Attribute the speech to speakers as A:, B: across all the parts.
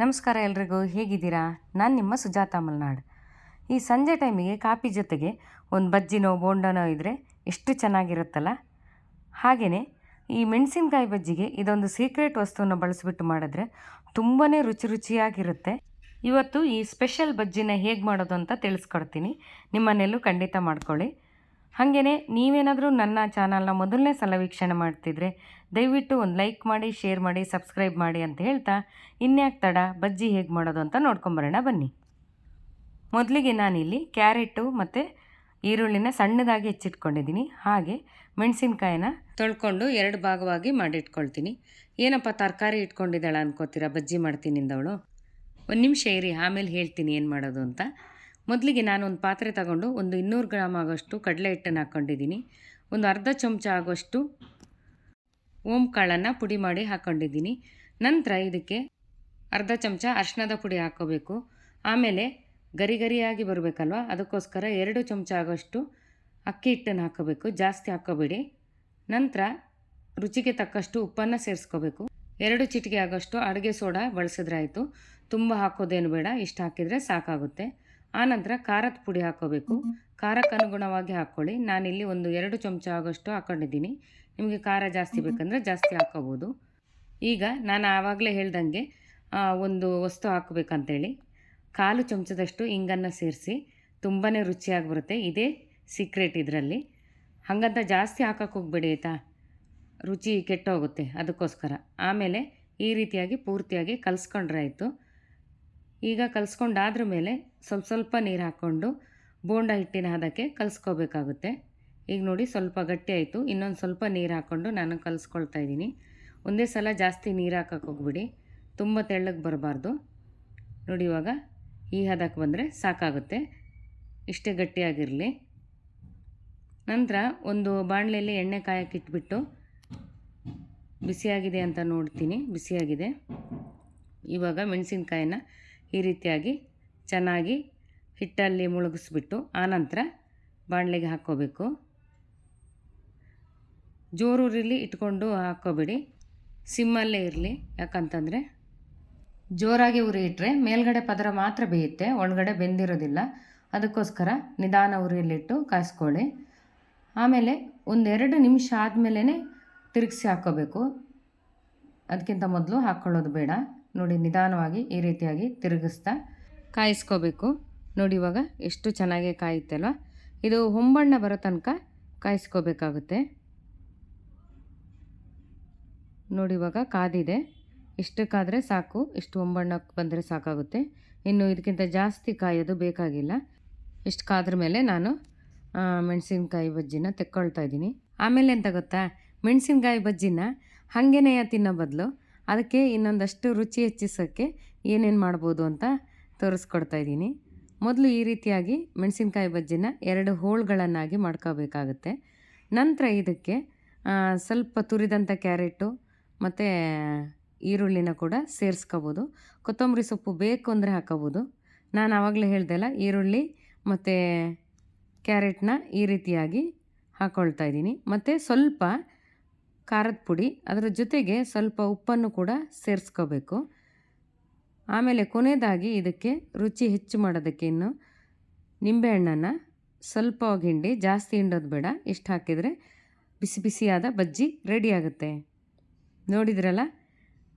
A: ನಮಸ್ಕಾರ ಎಲ್ರಿಗೂ, ಹೇಗಿದ್ದೀರಾ? ನಾನು ನಿಮ್ಮ ಸುಜಾತ ಮಲ್ನಾಡ್. ಈ ಸಂಜೆ ಟೈಮಿಗೆ ಕಾಫಿ ಜೊತೆಗೆ ಒಂದು ಬಜ್ಜಿನೋ, ಬೋಂಡನೋ ಇದ್ದರೆ ಎಷ್ಟು ಚೆನ್ನಾಗಿರುತ್ತಲ್ಲ? ಹಾಗೆಯೇ ಈ ಮೆಣಸಿನಕಾಯಿ ಬಜ್ಜಿಗೆ ಇದೊಂದು ಸೀಕ್ರೆಟ್ ವಸ್ತುವನ್ನು ಬಳಸಿಬಿಟ್ಟು ಮಾಡಿದ್ರೆ ತುಂಬಾ ರುಚಿ ರುಚಿಯಾಗಿರುತ್ತೆ. ಇವತ್ತು ಈ ಸ್ಪೆಷಲ್ ಬಜ್ಜಿನ ಹೇಗೆ ಮಾಡೋದು ಅಂತ ತಿಳಿಸ್ಕೊಡ್ತೀನಿ. ನಿಮ್ಮನೆಯಲ್ಲೂ ಖಂಡಿತ ಮಾಡ್ಕೊಳ್ಳಿ. ಹಾಗೆಯೇ ನೀವೇನಾದರೂ ನನ್ನ ಚಾನಲ್ನ ಮೊದಲನೇ ಸಲ ವೀಕ್ಷಣೆ ಮಾಡ್ತಿದ್ರೆ ದಯವಿಟ್ಟು ಒಂದು ಲೈಕ್ ಮಾಡಿ, ಶೇರ್ ಮಾಡಿ, ಸಬ್ಸ್ಕ್ರೈಬ್ ಮಾಡಿ ಅಂತ ಹೇಳ್ತಾ ಇನ್ಯಾಕೆ ತಡ, ಬಜ್ಜಿ ಹೇಗೆ ಮಾಡೋದು ಅಂತ ನೋಡ್ಕೊಂಬರೋಣ ಬನ್ನಿ. ಮೊದಲಿಗೆ ನಾನಿಲ್ಲಿ ಕ್ಯಾರೆಟು ಮತ್ತು ಈರುಳ್ಳಿನ ಸಣ್ಣದಾಗಿ ಹೆಚ್ಚಿಟ್ಕೊಂಡಿದ್ದೀನಿ. ಹಾಗೆ ಮೆಣಸಿನ್ಕಾಯಿನ ತೊಳ್ಕೊಂಡು ಎರಡು ಭಾಗವಾಗಿ ಮಾಡಿಟ್ಕೊಳ್ತೀನಿ. ಏನಪ್ಪ ತರಕಾರಿ ಇಟ್ಕೊಂಡಿದ್ದಾಳೆ ಅನ್ಕೋತೀರಾ ಬಜ್ಜಿ ಮಾಡ್ತೀನಿ ಅವಳು ಒಂದು ನಿಮಿಷ ಇರಿ, ಆಮೇಲೆ ಹೇಳ್ತೀನಿ ಏನು ಮಾಡೋದು ಅಂತ. ಮೊದಲಿಗೆ ನಾನು ಒಂದು ಪಾತ್ರೆ ತಗೊಂಡು ಒಂದು ಇನ್ನೂರು ಗ್ರಾಮ್ ಆಗೋಷ್ಟು ಕಡಲೆ ಹಿಟ್ಟನ್ನು ಹಾಕ್ಕೊಂಡಿದ್ದೀನಿ. ಒಂದು ಅರ್ಧ ಚಮಚ ಆಗೋಷ್ಟು ಓಂ ಕಾಳನ್ನು ಪುಡಿ ಮಾಡಿ ಹಾಕ್ಕೊಂಡಿದ್ದೀನಿ. ನಂತರ ಇದಕ್ಕೆ ಅರ್ಧ ಚಮಚ ಅರ್ಶಿಣದ ಪುಡಿ ಹಾಕೋಬೇಕು ಆಮೇಲೆ ಗರಿ ಗರಿಯಾಗಿ ಬರಬೇಕಲ್ವ? ಅದಕ್ಕೋಸ್ಕರ ಎರಡು ಚಮಚ ಆಗೋಷ್ಟು ಅಕ್ಕಿ ಹಿಟ್ಟನ್ನು ಹಾಕೋಬೇಕು ಜಾಸ್ತಿ ಹಾಕ್ಕೋಬೇಡಿ. ನಂತರ ರುಚಿಗೆ ತಕ್ಕಷ್ಟು ಉಪ್ಪನ್ನು ಸೇರಿಸ್ಕೋಬೇಕು. ಎರಡು ಚಿಟಿಕೆ ಆಗೋಷ್ಟು ಅಡುಗೆ ಸೋಡಾ ಬಳಸಿದ್ರಾಯಿತು ತುಂಬ ಹಾಕೋದೇನು ಬೇಡ. ಇಷ್ಟು ಹಾಕಿದರೆ ಸಾಕಾಗುತ್ತೆ. ಆನಂತರ ಖಾರದ ಪುಡಿ ಹಾಕೋಬೇಕು. ಖಾರಕ್ಕೆ ಅನುಗುಣವಾಗಿ ಹಾಕ್ಕೊಳ್ಳಿ ನಾನಿಲ್ಲಿ ಒಂದು ಎರಡು ಚಮಚ ಆಗೋಷ್ಟು ಹಾಕೊಂಡಿದ್ದೀನಿ. ನಿಮಗೆ ಖಾರ ಜಾಸ್ತಿ ಬೇಕಂದರೆ ಜಾಸ್ತಿ ಹಾಕೋಬೋದು. ಈಗ ನಾನು ಆವಾಗಲೇ ಹೇಳ್ದಂಗೆ ಒಂದು ವಸ್ತು ಹಾಕಬೇಕಂತೇಳಿ. ಕಾಲು ಚಮಚದಷ್ಟು ಇಂಗನ್ನು ಸೇರಿಸಿ ತುಂಬಾ ರುಚಿಯಾಗಿ ಬರುತ್ತೆ. ಇದೇ ಸೀಕ್ರೆಟ್ ಇದರಲ್ಲಿ. ಹಾಗಂತ ಜಾಸ್ತಿ ಹಾಕಕ್ಕೆ ಹೋಗ್ಬೇಡಿ ಆಯಿತಾ? ರುಚಿ ಕೆಟ್ಟೋಗುತ್ತೆ ಅದಕ್ಕೋಸ್ಕರ. ಆಮೇಲೆ ಈ ರೀತಿಯಾಗಿ ಪೂರ್ತಿಯಾಗಿ ಕಲಿಸ್ಕೊಂಡ್ರೆ ಆಯಿತು. ಈಗ ಕಲಿಸ್ಕೊಂಡಾದ್ರ ಮೇಲೆ ಸ್ವಲ್ಪ ಸ್ವಲ್ಪ ನೀರು ಹಾಕ್ಕೊಂಡು ಬೋಂಡ ಹಿಟ್ಟಿನ ಹದಕ್ಕೆ ಕಲಿಸ್ಕೋಬೇಕಾಗುತ್ತೆ. ಈಗ ನೋಡಿ ಸ್ವಲ್ಪ ಗಟ್ಟಿ ಆಯಿತು. ಇನ್ನೊಂದು ಸ್ವಲ್ಪ ನೀರು ಹಾಕ್ಕೊಂಡು ನಾನು ಕಲಿಸ್ಕೊಳ್ತಾ ಇದ್ದೀನಿ. ಒಂದೇ ಸಲ ಜಾಸ್ತಿ ನೀರು ಹಾಕಕ್ಕೆ ಹೋಗ್ಬಿಡಿ. ತುಂಬ ತೆಳ್ಳಗೆ ಬರಬಾರ್ದು. ನೋಡಿ ಇವಾಗ ಈ ಹದಕ್ಕೆ ಬಂದರೆ ಸಾಕಾಗುತ್ತೆ. ಇಷ್ಟೇ ಗಟ್ಟಿಯಾಗಿರಲಿ. ನಂತರ ಒಂದು ಬಾಣಲೆಯಲ್ಲಿ ಎಣ್ಣೆ ಕಾಯಕ್ಕೆ ಇಟ್ಬಿಟ್ಟು ಬಿಸಿಯಾಗಿದೆ ಅಂತ ನೋಡ್ತೀನಿ. ಬಿಸಿಯಾಗಿದೆ. ಇವಾಗ ಮೆಣಸಿನ್ಕಾಯಿನ ಈ ರೀತಿಯಾಗಿ ಚೆನ್ನಾಗಿ ಹಿಟ್ಟಲ್ಲಿ ಮುಳುಗಿಸ್ಬಿಟ್ಟು ಆನಂತರ ಬಾಣಲೆಗೆ ಹಾಕ್ಕೋಬೇಕು. ಜೋರೂರಿಲಿ ಇಟ್ಕೊಂಡು ಹಾಕ್ಕೋಬೇಡಿ. ಸಿಮ್ಮಲ್ಲೇ ಇರಲಿ. ಯಾಕಂತಂದರೆ ಜೋರಾಗಿ ಉರಿ ಇಟ್ಟರೆ ಮೇಲ್ಗಡೆ ಪದರ ಮಾತ್ರ ಬೇಯುತ್ತೆ, ಒಳಗಡೆ ಬೆಂದಿರೋದಿಲ್ಲ. ಅದಕ್ಕೋಸ್ಕರ ನಿಧಾನ ಉರಿಯಲ್ಲಿಟ್ಟು ಕಾಯಿಸ್ಕೊಳ್ಳಿ. ಆಮೇಲೆ ಒಂದೆರಡು ನಿಮಿಷ ಆದಮೇಲೆ ತಿರುಗಿಸಿ ಹಾಕ್ಕೋಬೇಕು. ಅದಕ್ಕಿಂತ ಮೊದಲು ಹಾಕ್ಕೊಳ್ಳೋದು ಬೇಡ. ನೋಡಿ ನಿಧಾನವಾಗಿ ಈ ರೀತಿಯಾಗಿ ತಿರುಗಿಸ್ತಾ ಕಾಯಿಸ್ಕೋಬೇಕು. ನೋಡಿ ಇವಾಗ ಎಷ್ಟು ಚೆನ್ನಾಗಿ ಕಾಯುತ್ತಲ್ವ ಇದು ಹೊಂಬಣ್ಣ ಬರೋ ತನಕ ಕಾಯಿಸ್ಕೋಬೇಕಾಗುತ್ತೆ. ನೋಡಿ ಇವಾಗ ಕಾದಿದೆ. ಇಷ್ಟಕ್ಕಾದರೆ ಸಾಕು ಇಷ್ಟು ಹೊಂಬಣ್ಣಕ್ಕೆ ಬಂದರೆ ಸಾಕಾಗುತ್ತೆ. ಇನ್ನು ಇದಕ್ಕಿಂತ ಜಾಸ್ತಿ ಕಾಯೋದು ಬೇಕಾಗಿಲ್ಲ. ಇಷ್ಟು ಕಾದ್ರ ಮೇಲೆ ನಾನು ಮೆಣಸಿನ್ಕಾಯಿ ಬಜ್ಜಿನ ತೆಕ್ಕೊಳ್ತಾ ಇದ್ದೀನಿ. ಆಮೇಲೆ ಎಂತ ಗೊತ್ತಾ? ಮೆಣಸಿನ್ಕಾಯಿ ಬಜ್ಜಿನ ಹಾಗೇನೇ ತಿನ್ನೋ ಬದಲು ಅದಕ್ಕೆ ಇನ್ನೊಂದಷ್ಟು ರುಚಿ ಹೆಚ್ಚಿಸೋಕ್ಕೆ ಏನೇನು ಮಾಡ್ಬೋದು ಅಂತ ತೋರಿಸ್ಕೊಡ್ತಾ ಇದ್ದೀನಿ. ಮೊದಲು ಈ ರೀತಿಯಾಗಿ ಮೆಣಸಿನ್ಕಾಯಿ ಬಜ್ಜಿನ ಎರಡು ಹೋಳುಗಳನ್ನಾಗಿ ಮಾಡ್ಕೋಬೇಕಾಗುತ್ತೆ. ನಂತರ ಇದಕ್ಕೆ ಸ್ವಲ್ಪ ತುರಿದಂಥ ಕ್ಯಾರೆಟು ಮತ್ತು ಈರುಳ್ಳಿನ ಕೂಡ ಸೇರಿಸ್ಕೋಬೋದು. ಕೊತ್ತಂಬರಿ ಸೊಪ್ಪು ಬೇಕು ಅಂದರೆ ಹಾಕೋಬೋದು. ನಾನು ಆವಾಗಲೇ ಹೇಳ್ದೆಲ್ಲ ಈರುಳ್ಳಿ ಮತ್ತು ಕ್ಯಾರೆಟ್ನ ಈ ರೀತಿಯಾಗಿ ಹಾಕ್ಕೊಳ್ತಾ ಇದ್ದೀನಿ. ಮತ್ತು ಸ್ವಲ್ಪ ಖಾರದ ಪುಡಿ, ಅದರ ಜೊತೆಗೆ ಸ್ವಲ್ಪ ಉಪ್ಪನ್ನು ಕೂಡ ಸೇರಿಸ್ಕೋಬೇಕು. ಆಮೇಲೆ ಕೊನೆಯದಾಗಿ ಇದಕ್ಕೆ ರುಚಿ ಹೆಚ್ಚು ಮಾಡೋದಕ್ಕೆ ಇನ್ನು ನಿಂಬೆಹಣ್ಣನ್ನು ಸ್ವಲ್ಪ ಹಿಂಡಿ, ಜಾಸ್ತಿ ಹಿಂಡೋದು ಬೇಡ. ಇಷ್ಟು ಹಾಕಿದರೆ ಬಿಸಿ ಬಿಸಿಯಾದ ಬಜ್ಜಿ ರೆಡಿ ಆಗುತ್ತೆ. ನೋಡಿದ್ರಲ್ಲ,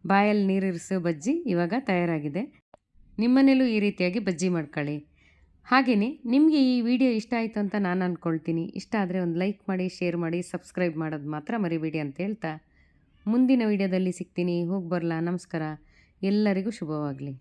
A: ಬಾಯಲ್ಲಿ ನೀರಿರಿಸೋ ಬಜ್ಜಿ ಇವಾಗ ತಯಾರಾಗಿದೆ. ನಿಮ್ಮನೇಲೂ ಈ ರೀತಿಯಾಗಿ ಬಜ್ಜಿ ಮಾಡ್ಕೊಳ್ಳಿ. ಹಾಗೆಯೇ ನಿಮಗೆ ಈ ವಿಡಿಯೋ ಇಷ್ಟ ಆಯಿತು ಅಂತ ನಾನು ಅಂದ್ಕೊಳ್ತೀನಿ ಇಷ್ಟ ಆದರೆ ಒಂದು ಲೈಕ್ ಮಾಡಿ, ಶೇರ್ ಮಾಡಿ, ಸಬ್ಸ್ಕ್ರೈಬ್ ಮಾಡೋದು ಮಾತ್ರ ಮರಿಬೇಡಿ ಅಂತ ಹೇಳ್ತಾ. ಮುಂದಿನ ವಿಡಿಯೋದಲ್ಲಿ ಸಿಗ್ತೀನಿ. ಹೋಗಿ ಬರಲಾ. ನಮಸ್ಕಾರ. ಎಲ್ಲರಿಗೂ ಶುಭವಾಗಲಿ.